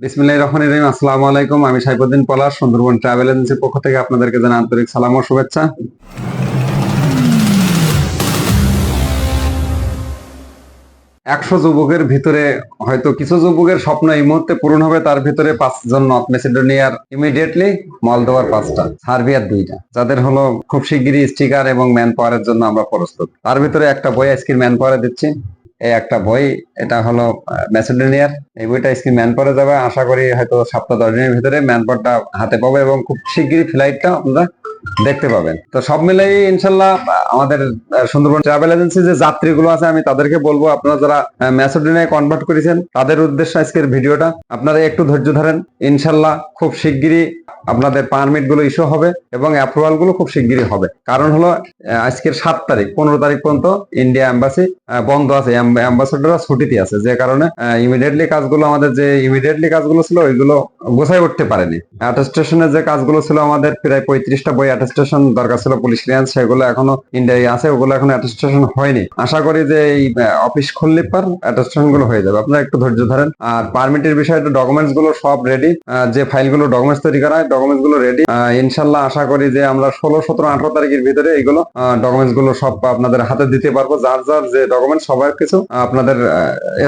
রহমানির রহিম। আসসালামু আলাইকুম, আমি পলাশ, সুন্দরবন ট্রাভেল এজেন্সির পক্ষ থেকে আপনাদেরকে জানাই আন্তরিক সালাম ও শুভেচ্ছা। একশো যুবকের ভিতরে হয়তো কিছু যুবকের স্বপ্ন এই মুহূর্তে পূরণ হবে, তার ভিতরে পাঁচজন নর্থ মেসিডোনিয়ার ইমিডিয়েটলি মলদোয়ার পাঁচটা, সার্বিয়ার দুইটা, যাদের হলো খুব শিগগিরই স্টিকার এবং ম্যান পাওয়ারের জন্য আমরা প্রস্তুত। তার ভিতরে একটা বই আজকের ম্যান পাওয়ারে দিচ্ছি। এই একটা বই, এটা হলো ম্যাসেডোনিয়ার এই বইটা স্ক্রিন ম্যান পরে যাবে। আশা করি হয়তো সপ্তাহ দশ দিনের ভিতরে ম্যান পরটা হাতে পাবো এবং খুব শিগগিরই ফ্লাইটটা আপনারা দেখতে পাবেন। তো সব মিলাই ইনশাল্লাহ, আমাদের সুন্দরবন ট্রাভেল এজেন্সি যে যাত্রীগুলো আছে, আমি তাদেরকে বলব, আপনারা যারা ম্যাসেডোনিয়ায় কনভার্ট করেছেন, তাদের উদ্দেশ্যে আজকের ভিডিওটা, আপনারা একটু ধৈর্য ধরেন। ইনশাল্লাহ খুব শিগগিরই আপনাদের পারমিটগুলো ইস্যু হবে এবং অ্যাপ্রুভালগুলো খুব শিগগিরই হবে। কারণ হলো আজকের সাত তারিখ, পনেরো তারিখ পর্যন্ত ইন্ডিয়া এম্বাসি বন্ধ আছে। অ্যাম্বাসেডাররা ছুটিতে আছে, যে কারণে ইমিডিয়েটলি কাজগুলো আমাদের যে ইমিডিয়েটলি কাজগুলো ছিল, ওইগুলো গোছায় উঠতে পারেনি। অ্যাটেস্টেশনের যে কাজগুলো ছিল আমাদের, প্রায় পঁয়ত্রিশটা অ্যাটেস্টেশন দরকার ছিল পুলিশ ক্লিয়ারেন্স সেগুলো এখনও ইন্ডিয়ায় আছে, ওগুলো এখনও অ্যাটেস্টেশন হয়নি। আশা করি যে এই অফিস খুললে পর অ্যাটেস্টেশনগুলো হয়ে যাবে। আপনারা একটু ধৈর্য ধরেন। আর পারমিটের বিষয়ে ডকুমেন্টসগুলো সব রেডি যে ফাইলগুলো ডকুমেন্টস তৈরি করা হয় ডকুমেন্টসগুলো রেডি ইনশাল্লাহ আশা করি যে আমরা ষোলো, সতেরো, আঠারো তারিখের ভিতরে এইগুলো ডকুমেন্টসগুলো সব আপনাদের হাতে দিতে পারব। যার যার যে ডকুমেন্ট সবার কিছু আপনাদের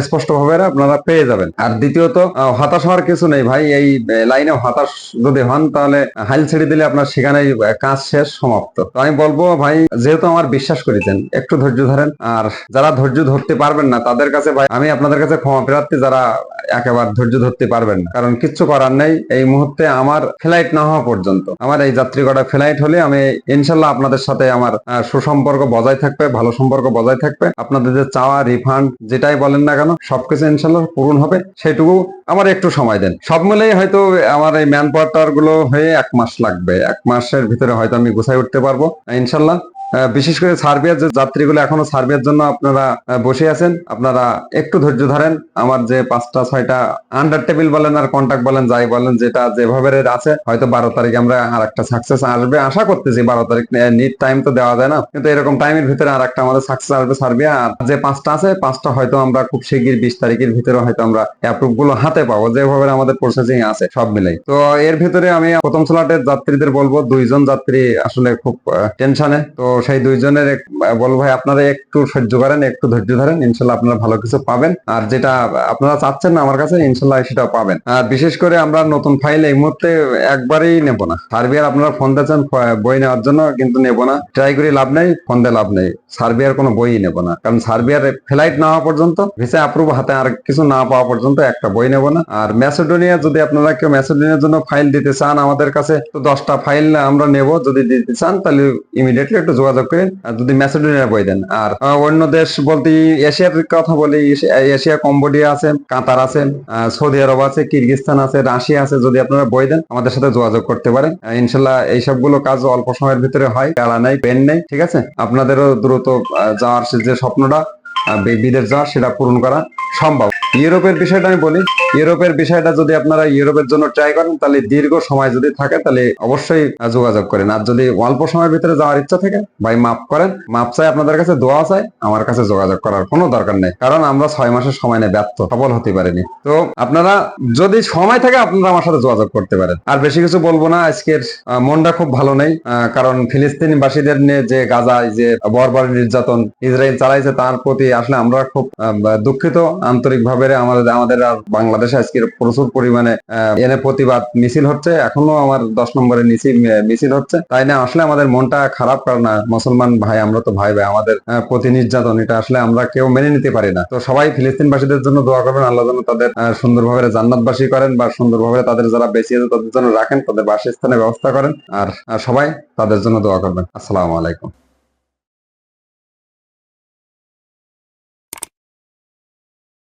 স্পষ্ট ভাবে আপনারা পেয়ে যাবেন। আর দ্বিতীয়ত হতাশ হওয়ার কিছু নেই ভাই। এই লাইনে হতাশ যদি হন, তাহলে হাইল ছেড়ে দিলে আপনার সেখানে কাজ শেষ, সমাপ্ত। তো আমি বলব, ভাই, যেহেতু আমার বিশ্বাস করেছেন একটু ধৈর্য ধরেন। আর যারা ধৈর্য ধরতে পারবেন না, তাদের কাছে, ভাই, আমি আপনাদের কাছে ক্ষমা প্রার্থী, যারা একেবারে ধৈর্য ধরতে পারবেন না। কারণ কিচ্ছু করার নেই এই মুহূর্তে আমার ফ্লাইট না হওয়া পর্যন্ত। আমার এই যাত্রী কটা ফ্লাইট হলে আমি ইনশাল্লাহ আপনাদের সাথে আমার সুসম্পর্ক বজায় থাকবে, ভালো সম্পর্ক বজায় থাকবে। আপনাদের যে চাওয়া রিফান্ড যেটাই বলেন না কেন, সবকিছু ইনশাল্লাহ পূরণ হবে। সেটুকু আমার একটু সময় দেন। সব মিলেই হয়তো আমার এই ম্যান পাওয়ারগুলো হয়ে এক মাস লাগবে। এক মাসের ভিতরে হয়তো আমি গুছাই উঠতে পারব। ইনশাল্লাহ। বিশেষ করে সার্বিয়ার যে যাত্রীগুলো এখনও সার্বিয়ার জন্য আপনারা বসে আছেন, আপনারা একটু ধৈর্য ধরেন। আমার যে পাঁচটা, ছয়টা আন্ডার টেবিল বলেন আর কন্ট্যাক্ট বলেন, যাই বলেন, যেটা যেভাবে আছে, হয়তো বারো তারিখে আমরা আর একটা সাকসেস আসবে। আশা করতেছি বারো তারিখ নিট টাইম তো দেওয়া যায় না। কিন্তু এরকম টাইমের ভিতরে আর একটা আমাদের সাকসেস আসবে সার্বিয়া। আর যে পাঁচটা আছে, পাঁচটা হয়তো আমরা খুব শিগগির বিশ তারিখের ভিতরে হয়তো আমরা অ্যাপ্রুভগুলো হাতে পাবো। যেভাবে আমাদের প্রসেসিং আছে, সব মিলাই। তো এর ভিতরে আমি প্রথম স্লটের যাত্রীদের বলব, দুইজন যাত্রী আসলে খুব টেনশনে তো সেই দুইজনের বলব ভাই, আপনারা একটু সহ্য করেন, একটু ধৈর্য ধরেন, ইনশাল্লাহ আপনারা ভালো কিছু পাবেন। আর যেটা আপনারা চাচ্ছেন না আমার কাছে, ইনশাল্লাহ সেটা পাবেন। আর বিশেষ করে আমরা নতুন ফাইল এই মুহূর্তে একবারই নেব না। সার্বিয়ার আপনারা ফোন দিয়েছেন বই নেওয়ার জন্য কিন্তু নেব না। ট্রাই করে লাভ নেই ফোন দিয়ে লাভ নেই। সার্বিয়ার কোনো বই নেব না। কারণ সার্বিয়ার ফ্লাইট না হওয়া পর্যন্ত ভিসা অ্যাপ্রুভ হাতে আর কিছু না পাওয়া পর্যন্ত একটা বই নেব না। আর ম্যাসেডোনিয়া যদি আপনারা কেউ ম্যাসেডোনিয়ার জন্য ফাইল দিতে চান আমাদের কাছে, তো দশটা ফাইল আমরা নেব। যদি দিতে চান, তাহলে ইমিডিয়েটলি একটু যোগাযোগ করেন আর যদি ম্যাসেডোনিয়া বই দেন। আর অন্য দেশ বলতে এশিয়ার কথা বলি এশিয়া কম্বোডিয়া আছে, কাতার আছে সৌদি আরব আছে কিরগিস্তান আছে, রাশিয়া আছে, যদি আপনারা বই দেন, আমাদের সাথে যোগাযোগ করতে পারেন। ইনশাল্লাহ এই সবগুলো কাজ অল্প সময়ের ভিতরে হয়, প্যারা নাই, পেন নেই, ঠিক আছে? আপনাদেরও দ্রুত যাওয়ার যে স্বপ্নটা বিদেশ যাওয়ার সেটা পূরণ করা সম্ভব। ইউরোপের বিষয়টা আমি বলি। ইউরোপের বিষয়টা যদি আপনারা ইউরোপের জন্য ট্রাই করেন, তাহলে দীর্ঘ সময় যদি থাকে, তাহলে অবশ্যই যোগাযোগ করেন। আর যদি অল্প সময়ের ভিতরে যাওয়ার ইচ্ছা থাকে, ভাই মাফ করেন। মাপ চাই আপনাদের কাছে, দোয়া চাই। আমার কাছে যোগাযোগ করার কোনো দরকার নেই। কারণ আমরা ছয় মাসের সময় নিয়ে ব্যর্থ, সফল হতে পারিনি। তো আপনারা যদি সময় থাকে, আপনারা আমার সাথে যোগাযোগ করতে পারেন। আর বেশি কিছু বলব না, আজকের মনটা খুব ভালো নেই। কারণ ফিলিস্তিনবাসীদের নিয়ে যে গাজায় যে বর্বর নির্যাতন ইসরায়েল চালাইছে, তার প্রতি আসলে আমরা খুব দুঃখিত আন্তরিক ভাবে আমাদের আমাদের আর বাংলাদেশে আজকের প্রচুর পরিমাণে এনে প্রতিবাদ মিছিল হচ্ছে। এখনও আমার দশ নম্বরের মিছিল মিছিল হচ্ছে। তাই না? আসলে আমাদের মনটা খারাপ কারণ মুসলমান ভাই, আমরা তো ভাই ভাই, আমাদের প্রতি নির্যাতন এটা আসলে আমরা কেউ মেনে নিতে পারি না। তো সবাই ফিলিস্তিনবাসীদের জন্য দোয়া করবেন, আল্লাহ যেন তাদের সুন্দরভাবে জান্নাতবাসী করেন বা সুন্দরভাবে তাদের যারা বেঁচে আছে তাদের জন্য রাখেন, তাদের বাসস্থানের ব্যবস্থা করেন। আর সবাই তাদের জন্য দোয়া করবেন। আসসালামু আলাইকুম।